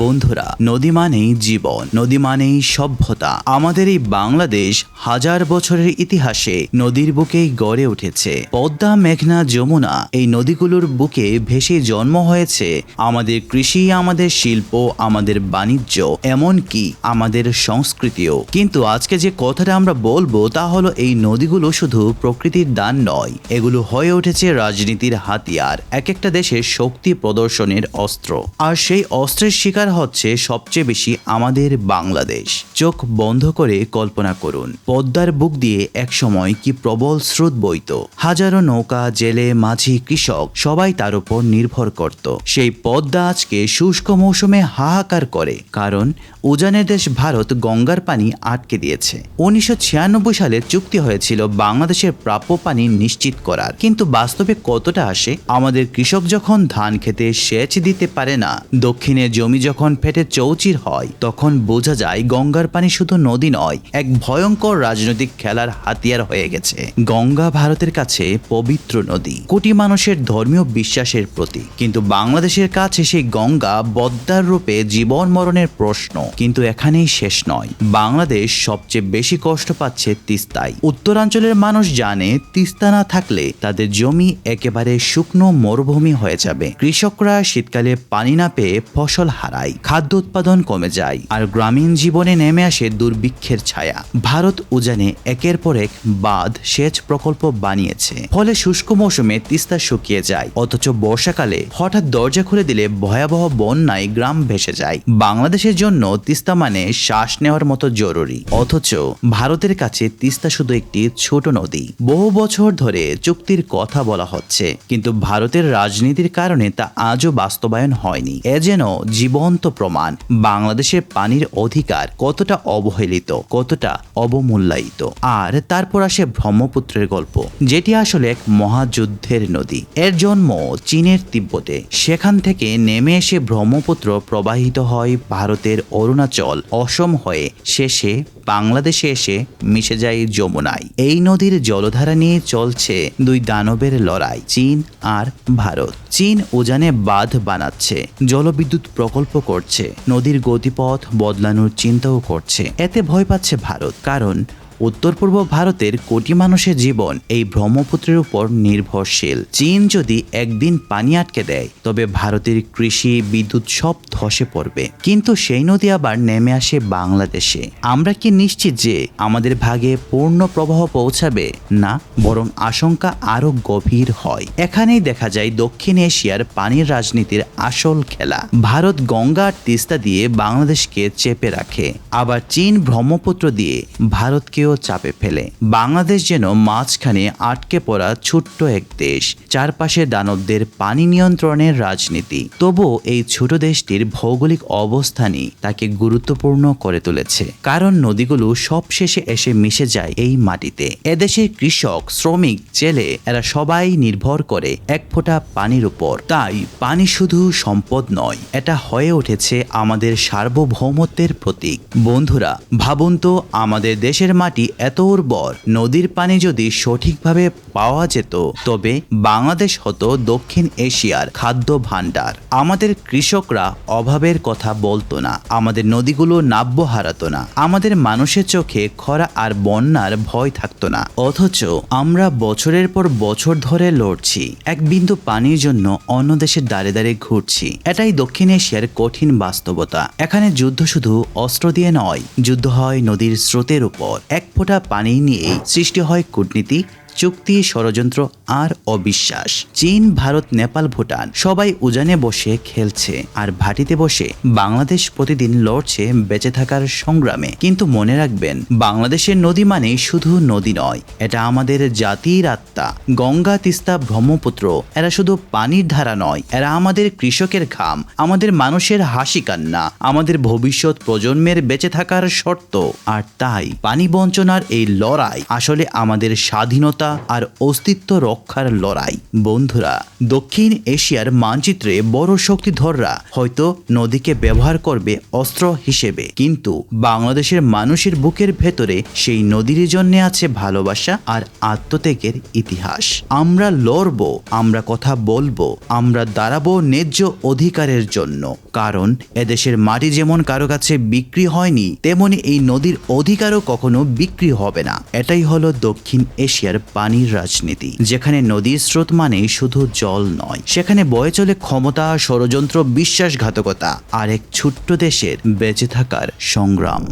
বন্ধুরা, নদী মানেই জীবন, নদী মানেই সভ্যতা। আমাদের এই বাংলাদেশ হাজার বছরের ইতিহাসে নদীর বুকেই গড়ে উঠেছে। পদ্মা, মেঘনা, যমুনা এই নদীগুলোর বুকে ভেসে জন্ম হয়েছে আমাদের কৃষি, আমাদের শিল্প, আমাদের বাণিজ্য, এমনকি আমাদের সংস্কৃতিও। কিন্তু আজকে যে কথাটা আমরা বলব তা হলো এই নদীগুলো শুধু প্রকৃতির দান নয়, এগুলো হয়ে উঠেছে রাজনীতির হাতিয়ার এক একটা দেশের শক্তি প্রদর্শনের অস্ত্র। আর সেই অস্ত্রের শিকার হচ্ছে সবচেয়ে বেশি আমাদের বাংলাদেশ। চোখ বন্ধ করে কল্পনা করুন, পদ্মার বুক দিয়ে একসময় কি প্রবল স্রোত বইত। হাজারো নৌকা, জেলে, মাঝি, কৃষক, সবাই তার উপর নির্ভর করত। সেই পদ্মা আজকে শুষ্ক মৌসুমে হাহাকার করে, কারণ উজানের দেশ ভারত গঙ্গার পানি আটকে দিয়েছে। উনিশশো ছিয়ানব্বই সালে চুক্তি হয়েছিল বাংলাদেশের প্রাপ্য পানি নিশ্চিত করার। কিন্তু বাস্তবে কতটা আসে? আমাদের কৃষক যখন ধান খেতে সেচ দিতে পারে না, দক্ষিণে জমি যখন ফেটে চৌচির হয়, তখন বোঝা যায় গঙ্গার পানি শুধু নদী নয়, এক ভয়ঙ্কর রাজনৈতিক খেলার হাতিয়ার হয়ে গেছে। গঙ্গা ভারতের কাছে পবিত্র নদী। কোটি মানুষের ধর্মীয় বিশ্বাসের প্রতীক। কিন্তু বাংলাদেশের কাছে সেই গঙ্গা বদ্দার রূপে জীবন মরণের প্রশ্ন। কিন্তু এখানেই শেষ নয়। বাংলাদেশ সবচেয়ে বেশি কষ্ট পাচ্ছে তিস্তায়। উত্তরাঞ্চলের মানুষ জানে তিস্তা না থাকলে তাদের জমি একেবারে শুকনো মরুভূমি হয়ে যাবে। কৃষকরা শীতকালে পানি না পেয়ে ফসল হারায়। খাদ্য উৎপাদন কমে যায় আর গ্রামীণ জীবনে নেমে আসে দুর্ভিক্ষের ছায়া। ভারত উজানে একের পর এক বাঁধ সেচ প্রকল্প বানিয়েছে। ফলে শুষ্ক মৌসুমে তিস্তা শুকিয়ে যায়। অথচ বর্ষাকালে হঠাৎ দরজা খুলে দিলে ভয়াবহ বন্যায় গ্রাম ভেসে যায়। বাংলাদেশের জন্য তিস্তা মানে শ্বাস নেওয়ার মতো জরুরি। অথচ ভারতের কাছে তিস্তা শুধু একটি ছোট নদী। বহু বছর ধরে চুক্তির কথা বলা হচ্ছে। কিন্তু ভারতের রাজনীতির কারণে তা আজও বাস্তবায়ন হয়নি। এ যেন জীবন্ত প্রমাণ। বাংলাদেশের পানির অধিকার কতটা অবহেলিত, কতটা অবমূল্যায়িত। আর তারপর আসে ব্রহ্মপুত্রের গল্প, যেটি আসলে এক মহাযুদ্ধের নদী। এর জন্ম চীনের তিব্বতে। সেখান থেকে নেমে এসে ব্রহ্মপুত্র প্রবাহিত হয় ভারতের অরুণাচল, অসম হয়ে শেষে বাংলাদেশে এসে মিশে যায় যমুনায়। এই নদীর জলধারা নিয়ে চলছে দুই দানবের লড়াই, চীন আর ভারত। চীন উজানে বাঁধ বানাচ্ছে, জলবিদ্যুৎ প্রকল্প করছে, নদীর গতিপথ বদলানোর চিন্তাও করছে। এতে ভয় পাচ্ছে ভারত, কারণ উত্তর পূর্ব ভারতের কোটি মানুষের জীবন এই ব্রহ্মপুত্রের উপর নির্ভরশীল। চীন যদি একদিন পানি আটকে দেয়, তবে ভারতের কৃষি, বিদ্যুৎ সব ধসে পড়বে। কিন্তু সেই নদী আবার নেমে আসে বাংলাদেশে। আমরা কি নিশ্চিত যে আমাদের ভাগে পূর্ণ প্রবাহ পৌঁছাবে? না, বরং আশঙ্কা আরও গভীর হয়। এখানেই দেখা যায় দক্ষিণ এশিয়ার পানির রাজনীতির আসল খেলা। ভারত গঙ্গা আর তিস্তা দিয়ে বাংলাদেশকে চেপে রাখে। আবার চীন ব্রহ্মপুত্র দিয়ে ভারতকেও চাপে ফেলে। বাংলাদেশ যেন মাঝখানে আটকে পড়া ছোট্ট এক দেশ চারপাশে দানবদের পানি নিয়ন্ত্রণের রাজনীতি। তবুও এই ছোট দেশটির ভৌগোলিক অবস্থানই তাকে গুরুত্বপূর্ণ করে তুলেছে। কারণ নদীগুলো সবশেষে এসে মিশে যায় এই মাটিতে। এদেশের কৃষক, শ্রমিক, জেলে, এরা সবাই নির্ভর করে এক ফোঁটা পানির উপর। তাই পানি শুধু সম্পদ নয়, এটা হয়ে উঠেছে আমাদের সার্বভৌমত্বের প্রতীক। বন্ধুরা, ভাবুন তো, আমাদের দেশের মাটি এত উর্বর, নদীর পানি যদি সঠিকভাবে পাওয়া যেত, তবে বাংলাদেশ হতো দক্ষিণ এশিয়ার খাদ্য ভাণ্ডার। আমাদের কৃষকরা অভাবের কথা বলতো না, আমাদের নদীগুলো নাব্য হারাতো না, আমাদের মানুষের চোখে খরা আর বন্যার ভয় থাকতো না। অথচ আমরা বছরের পর বছর ধরে লড়ছি, এক বিন্দু পানির জন্য অন্য দেশের দাঁড়ে দাঁড়িয়ে ঘুরছি। এটাই দক্ষিণ এশিয়ার কঠিন বাস্তবতা। এখানে যুদ্ধ শুধু অস্ত্র দিয়ে নয়, যুদ্ধ হয় নদীর স্রোতের উপর। এক পানি নিয়েই সৃষ্টি হয় কূটনীতি চুক্তি, ষড়যন্ত্র আর অবিশ্বাস। চীন, ভারত, নেপাল, ভুটান সবাই উজানে বসে খেলছে আর ভাটিতে বসে বাংলাদেশ প্রতিদিন লড়ছে বেঁচে থাকার সংগ্রামে। কিন্তু মনে রাখবেন, বাংলাদেশের নদী মানে শুধু নদী নয়, এটা আমাদের জাতির আত্মা। গঙ্গা, তিস্তা, ব্রহ্মপুত্র, এরা শুধু পানির ধারা নয়, এরা আমাদের কৃষকের ঘাম, আমাদের মানুষের হাসি কান্না, আমাদের ভবিষ্যৎ প্রজন্মের বেঁচে থাকার শর্ত। আর তাই পানি বঞ্চনার এই লড়াই আসলে আমাদের স্বাধীনতা আর অস্তিত্ব রক্ষার লড়াই। বন্ধুরা, দক্ষিণ এশিয়ার মানচিত্রে বড় শক্তিধররা হয়তো নদীকে ব্যবহার করবে অস্ত্র হিসেবে। কিন্তু বাংলাদেশের মানুষের বুকের ভেতরে সেই নদীর জন্য আছে ভালোবাসা আর আত্মত্যাগের ইতিহাস। আমরা লড়ব, আমরা কথা বলব, আমরা দাঁড়াবো ন্যায্য অধিকারের জন্য। কারণ এদেশের মাটি যেমন কারও কাছে বিক্রি হয়নি, তেমনি এই নদীর অধিকারও কখনো বিক্রি হবে না। এটাই হলো দক্ষিণ এশিয়ার পানির রাজনীতি, যেখানে নদীর স্রোত মানে শুধু জল নয়। সেখানে বয়ে চলে ক্ষমতা, ষড়যন্ত্র, বিশ্বাসঘাতকতা আর এক ছোট্ট দেশের বেঁচে থাকার সংগ্রাম।